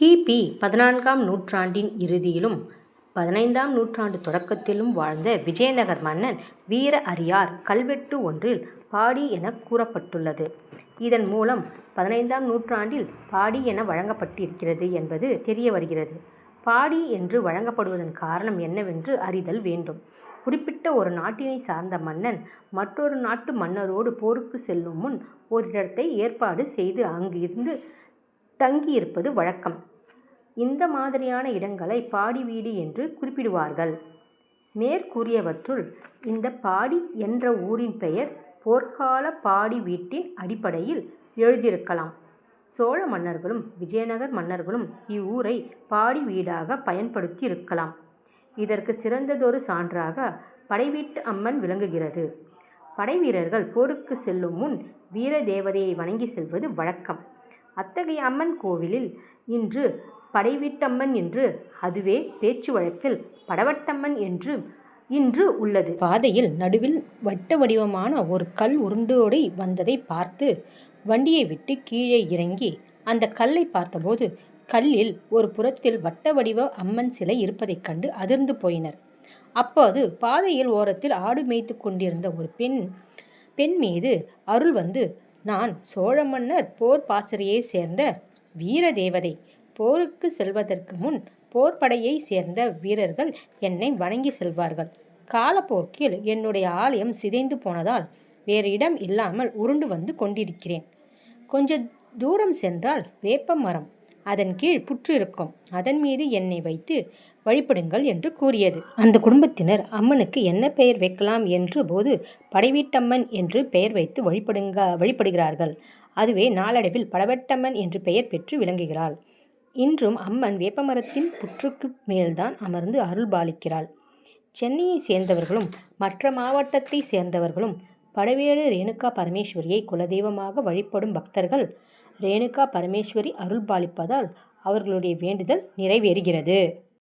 கிபி பதினான்காம் நூற்றாண்டின் இறுதியிலும் பதினைந்தாம் நூற்றாண்டு தொடக்கத்திலும் வாழ்ந்த விஜயநகர் மன்னன் வீர அரியார் கல்வெட்டு ஒன்றில் பாடி என கூறப்பட்டுள்ளது. இதன் மூலம் பதினைந்தாம் நூற்றாண்டில் பாடி என வழங்கப்பட்டிருக்கிறது என்பது தெரிய வருகிறது. பாடி என்று வழங்கப்படுவதன் காரணம் என்னவென்று அறிதல் வேண்டும். குறிப்பிட்ட ஒரு நாட்டினை சார்ந்த மன்னன் மற்றொரு நாட்டு மன்னரோடு போருக்கு செல்லும் முன் ஓரிடத்தை ஏற்பாடு செய்து அங்கிருந்து தங்கியிருப்பது வழக்கம். இந்த மாதிரியான இடங்களை பாடி வீடு என்று குறிப்பிடுவார்கள். மேற்கூறியவற்றுள் இந்த பாடி என்ற ஊரின் பெயர் போர்க்கால பாடி வீட்டின் அடிப்படையில் எழுதியிருக்கலாம் சோழ மன்னர்களும் விஜயநகர் மன்னர்களும் இவ்வூரை பாடி பயன்படுத்தி பயன்படுத்தியிருக்கலாம். இதற்கு சிறந்ததொரு சான்றாக படைவீட்டு அம்மன் விளங்குகிறது. படைவீரர்கள் போருக்கு செல்லும் முன் வீர தேவதையை வணங்கிச் செல்வது வழக்கம். அத்தகைய அம்மன் கோவிலில் இன்று படைவீட்டம்மன் என்று அதுவே பேச்சு வழக்கில் படவட்டம்மன் என்று இன்று உள்ளது. பாதையில் நடுவில் வட்ட வடிவமான ஒரு கல் உருண்டோடி வந்ததைப் பார்த்து வண்டியை விட்டு கீழே இறங்கி அந்த கல்லை பார்த்தபோது கல்லில் ஒரு புறத்தில் வட்ட வடிவ அம்மன் சிலை இருப்பதைக் கண்டு அதிர்ந்து போயினர். அப்போது பாதையில் ஓரத்தில் ஆடு மேய்த்து கொண்டிருந்த ஒரு பெண் பெண் மீது அருள் வந்து நான் சோழ மன்னர் போர் பாசறையை சேர்ந்த வீர தேவதை. போருக்கு செல்வதற்கு முன் போர்படையை சேர்ந்த வீரர்கள் என்னை வணங்கி செல்வார்கள். காலப்போக்கில் என்னுடைய ஆலயம் சிதைந்து போனதால் வேறு இடம் இல்லாமல் உருண்டு வந்து கொண்டிருக்கிறேன். கொஞ்ச தூரம் சென்றால் வேப்ப மரம் அதன் கீழ் புற்று இருக்கும். அதன் மீது என்னை வைத்து வழிபடுங்கள் என்று கூறியது. அந்த குடும்பத்தினர் அம்மனுக்கு என்ன பெயர் வைக்கலாம் என்று போது படைவீட்டம்மன் என்று பெயர் வைத்து வழிபடுங்க வழிபடுகிறார்கள். அதுவே நாளடைவில் படவட்டம்மன் என்று பெயர் பெற்று விளங்குகிறாள். இன்றும் அம்மன் வேப்பமரத்தின் புற்றுக்கு மேல்தான் அமர்ந்து அருள் பாலிக்கிறாள். சென்னையை சேர்ந்தவர்களும் மற்ற மாவட்டத்தை சேர்ந்தவர்களும் படவேலு ரேணுகா பரமேஸ்வரியை குலதெய்வமாக வழிபடும் பக்தர்கள் ரேணுகா பரமேஸ்வரி அருள் பாலிப்பதால் அவர்களுடைய வேண்டுதல் நிறைவேறுகிறது.